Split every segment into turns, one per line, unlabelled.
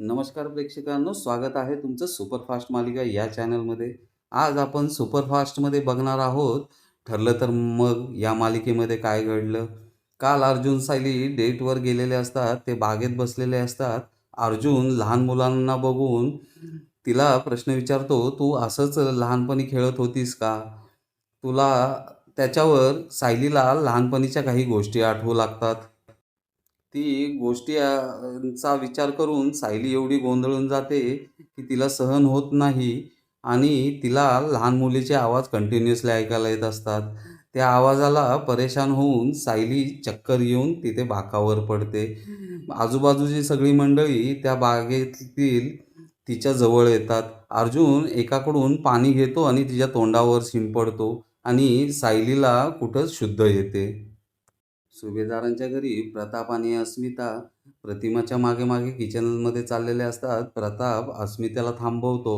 नमस्कार प्रेक्षकांनो स्वागत आहे तुमचं सुपरफास्ट मालिका या चॅनलमध्ये. आज आपण सुपरफास्टमध्ये बघणार आहोत ठरलं तर मग या मालिकेमध्ये काय घडलं? काल अर्जुन सायली डेटवर गेलेले असतात ते बागेत बसलेले असतात. अर्जुन लहान मुलांना बघून तिला प्रश्न विचारतो तू असंच लहानपणी खेळत होतीस का? तुला त्याच्यावर सायलीला लहानपणीच्या काही गोष्टी आठवू लागतात. ती गोष्टीचा विचार करून सायली एवढी गोंधळून जाते की तिला सहन होत नाही आणि तिला लहान मुलीचे आवाज कंटिन्युअसली ऐकायला येत असतात. त्या आवाजाला परेशान होऊन सायली चक्कर येऊन तिथे बाकावर पडते. आजूबाजूची सगळी मंडळी त्या बागेतील तिच्या जवळ येतात. अर्जुन एकाकडून पाणी घेतो आणि तिच्या तोंडावर शिंपडतो आणि सायलीला कुठंच शुद्ध येते. सुभेदारांच्या घरी प्रताप आणि अस्मिता प्रतिमाच्या मागे मागे किचनमध्ये चाललेले असतात. प्रताप अस्मितेला थांबवतो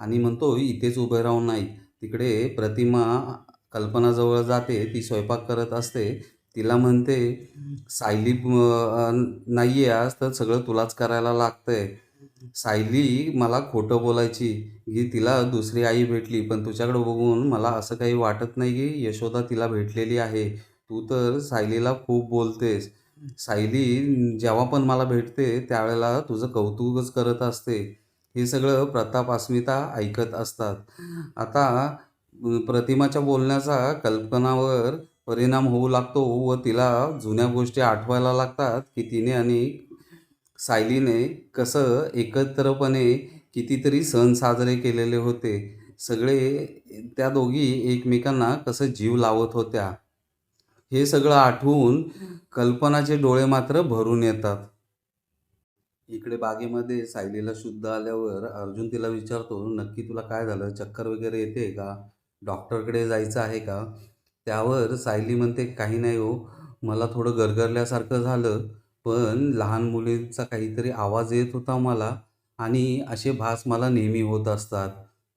आणि म्हणतो इथेच उभे राहून नाही. तिकडे प्रतिमा कल्पनाजवळ जाते. ती स्वयंपाक करत असते. तिला म्हणते सायली नाही आहे आज तर सगळं तुलाच करायला लागतंय. सायली मला खोटं बोलायची. की तिला दुसरी आई भेटली पण तुझ्याकडे बघून मला असं काही वाटत नाही की यशोदा तिला भेटलेली आहे. तू तर सायलीला खूप बोलतेस. सायली जेव्हा पण मला भेटते त्यावेळेला तुझं कौतुकच करत असते. हे सगळं प्रताप अस्मिता ऐकत असतात. आता प्रतिमाच्या बोलण्याचा कल्पनावर परिणाम होऊ लागतो व तिला जुन्या गोष्टी आठवायला लागतात की तिने आणि सायलीने कसं एकत्रपणे कितीतरी सण साजरे केलेले होते. सगळे त्या दोघी एकमेकांना कसं जीव लावत होत्या. हे सगळं आठवून कल्पनाचे डोळे मात्र भरून येतात. इकडे बागेमध्ये सायलीला शुद्ध आल्यावर अर्जुन तिला विचारतो नक्की तुला काय झालं? चक्कर वगैरे येते का? डॉक्टरकडे जायचं आहे का? त्यावर सायली म्हणते काही नाही हो मला थोडं गरगरल्यासारखं झालं पण लहान मुलींचा काहीतरी आवाज येत होता मला आणि असे भास मला नेहमी होत असतात.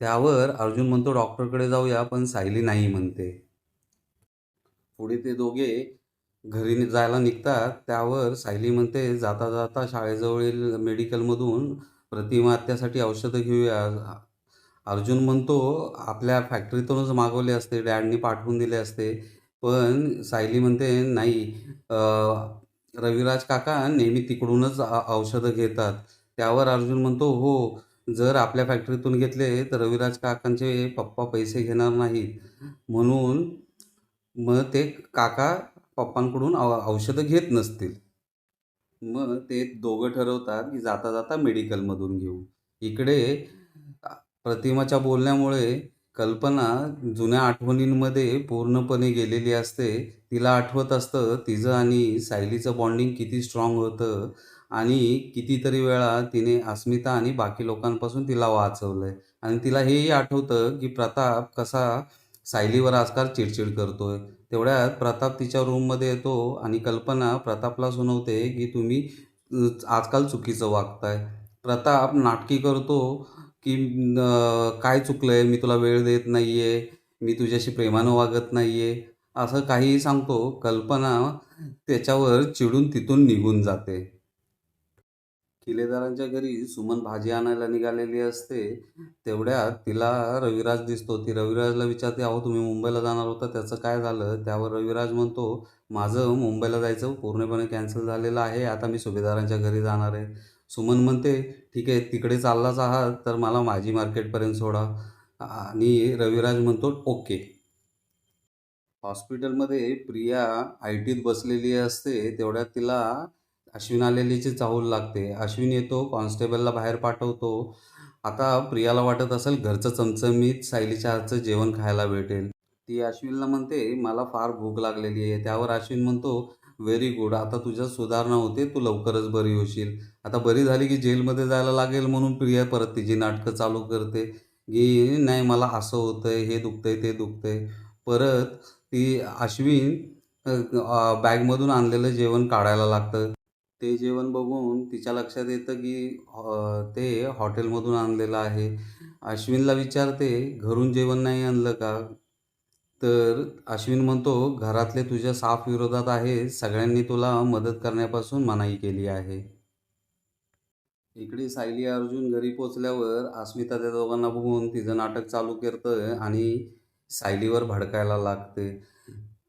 त्यावर अर्जुन म्हणतो डॉक्टरकडे जाऊया पण सायली नाही म्हणते. पुढे ते दोघे घरी जायला निघतात. त्यावर सायली म्हणते जाता जाता शाळेजवळील मेडिकलमधून प्रतिमा हत्यासाठी औषधं घेऊया. अर्जुन म्हणतो आपल्या फॅक्टरीतूनच मागवले असते डॅडनी पाठवून दिले असते. पण सायली म्हणते नाही रविराज काका नेहमी तिकडूनच औषधं घेतात. त्यावर अर्जुन म्हणतो हो जर आपल्या फॅक्टरीतून घेतले तर रविराज काकांचे पप्पा पैसे घेणार नाहीत. म्हणून मग ते काका पप्पांकडून औ औषधं घेत नसतील. मग ते दोघं ठरवतात की जाता जाता मेडिकलमधून घेऊ. इकडे प्रतिमाच्या बोलण्यामुळे कल्पना जुन्या आठवणींमध्ये पूर्णपणे गेलेली असते. तिला आठवत असतं तिचं आणि सायलीचं बॉन्डिंग किती स्ट्रॉंग होतं आणि कितीतरी वेळा तिने अस्मिता आणि बाकी लोकांपासून तिला वाचवलं आहे आणि तिला हेही आठवतं की प्रताप कसा सायलीवर आजकाल चिडचिड करतोय. तेवढ्यात प्रताप तिच्या रूममध्ये येतो आणि कल्पना प्रतापला सुनवते की तुम्ही आजकाल चुकीचं वागताय. प्रताप नाटकी करतो की काय चुकलं आहे मी तुला वेळ देत नाही आहे मी तुझ्याशी प्रेमानं वागत नाही आहे असं काहीही सांगतो. कल्पना त्याच्यावर चिडून तिथून निघून जाते. किलेदारांच्या घरी सुमन भाजी आणायला निघालेली असते तेवढ्यात तिला रविराज दिसतो. ती रविराजला विचारते अहो तुम्ही मुंबईला जाणार होता त्याचं काय झालं? त्यावर रविराज म्हणतो माझं मुंबईला जायचं पूर्णपणे कॅन्सल झालेलं आहे आता मी सुभेदारांच्या घरी जाणार आहे. सुमन म्हणते ठीक आहे तिकडे चाललाच आहात तर मला माझी मार्केटपर्यंत सोडा. आणि रविराज म्हणतो ओके. हॉस्पिटलमध्ये प्रिया आय टीत बसलेली असते तेवढ्यात तिला अश्विन आलेलीची चाहूल लागते. अश्विन येतो कॉन्स्टेबलला बाहेर पाठवतो. आता प्रियाला वाटत असेल घरचं चमचमीत सायलीच्या हातचं जेवण खायला भेटेल. ती अश्विनला म्हणते मला फार भूक लागलेली आहे. त्यावर अश्विन म्हणतो व्हेरी गुड आता तुझ्यात सुधारणा होते तू लवकरच बरी होशील. आता बरी झाली की जेलमध्ये जायला लागेल म्हणून प्रिया परत तिची नाटकं चालू करते. की नाही मला असं होतंय हे दुखतंय ते दुखतंय. परत ती अश्विन बॅगमधून आणलेलं जेवण काढायला लागतं. ते जेवण बघून तिच्या लक्षात येतं की ते हॉटेलमधून आणलेलं आहे. अश्विनला विचारते घरून जेवण नाही आणलं का? तर अश्विन म्हणतो घरातले तुझ्या साफ विरोधात आहे. सगळ्यांनी तुला मदत करण्यापासून मनाई केली आहे. इकडे सायली अर्जुन घरी पोचल्यावर अस्मिता त्या दोघांना बघून तिचं नाटक चालू करतं आणि सायलीवर भडकायला लागते.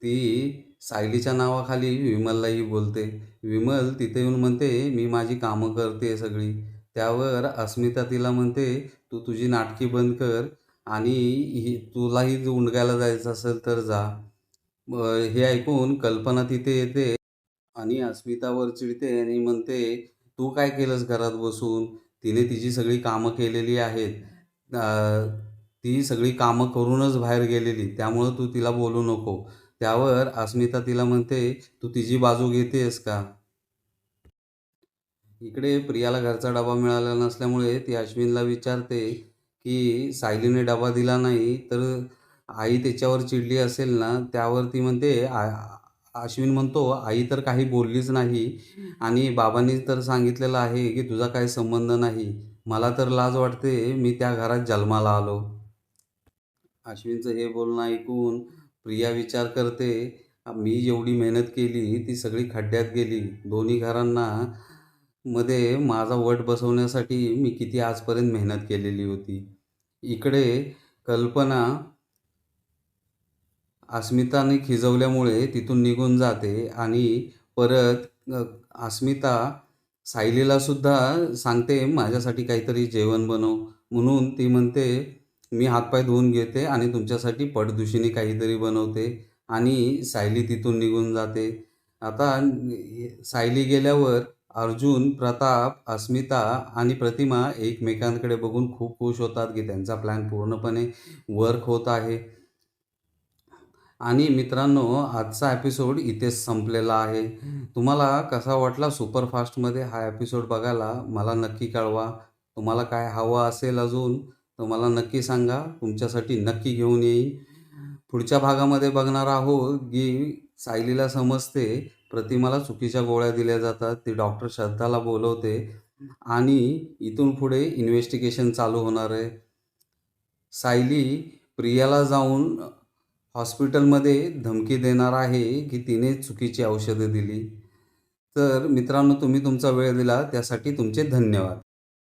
ती सायलीच्या नावाखाली विमललाही बोलते. विमल तिथे येऊन म्हणते मी माझी कामं करते सगळी. त्यावर अस्मिता तिला म्हणते तू तुझी नाटकी बंद कर आणि ही तुलाही उंडगायला जायचं असेल तर जा. हे ऐकून कल्पना तिथे येते आणि अस्मितावर चिडते आणि म्हणते तू काय केलंस घरात बसून? तिने तिची सगळी कामं केलेली आहेत. ती सगळी कामं करूनच बाहेर गेलेली त्यामुळं तू तिला बोलू नको. त्यावर अस्मिता तिला म्हणते तू तिची बाजू घेतेस का? इकडे प्रियाला घरचा डबा मिळाला नसल्यामुळे ती अश्विनला विचारते की सायलीने डबा दिला नाही तर आई त्याच्यावर चिडली असेल ना? त्यावर ती म्हणते अश्विन म्हणतो आई तर काही बोललीच नाही आणि बाबांनी तर सांगितलेलं आहे की तुझा काही संबंध नाही. मला तर लाज वाटते मी त्या घरात जन्माला आलो. अश्विनचं हे बोलणं ऐकून प्रिया विचार करते मी जेवढी मेहनत केली ती सगळी खड्ड्यात गेली. दोन्ही घरांना मध्ये माझा वट बसवण्यासाठी मी किती आजपर्यंत मेहनत केलेली होती. इकडे कल्पना अस्मिताने खिजवल्यामुळे तिथून निघून जाते आणि परत अस्मिता सायलीला सुद्धा सांगते माझ्यासाठी काहीतरी जेवण बनव. म्हणून ती म्हणते मी हातपाय धुवून घेते आणि तुमच्यासाठी पटदुशीने काहीतरी बनवते आणि सायली तिथून निघून जाते. आता सायली गेल्यावर अर्जुन प्रताप अस्मिता आणि प्रतिमा एकमेकांकडे बघून खूप खुश होतात की त्यांचा प्लॅन पूर्णपणे वर्क होत आहे. आणि मित्रांनो आजचा एपिसोड इथेच संपलेला आहे. तुम्हाला कसा वाटला सुपरफास्टमध्ये हा एपिसोड बघायला? मला नक्की कळवा. तुम्हाला काय हवं असेल अजून? तर मला नक्की सांगा तुमच्यासाठी नक्की घेऊन येईन. पुढच्या भागामध्ये बघणार आहोत की सायलीला समजते प्रतिमाला चुकीच्या गोळ्या दिल्या जातात ती डॉक्टर श्रद्धाला बोलवते आणि इथून पुढे इन्व्हेस्टिगेशन चालू होणार आहे. सायली प्रियाला जाऊन हॉस्पिटलमध्ये धमकी देणार आहे की तिने चुकीची औषधं दिली. तर मित्रांनो तुम्ही तुमचा वेळ दिला त्यासाठी तुमचे धन्यवाद.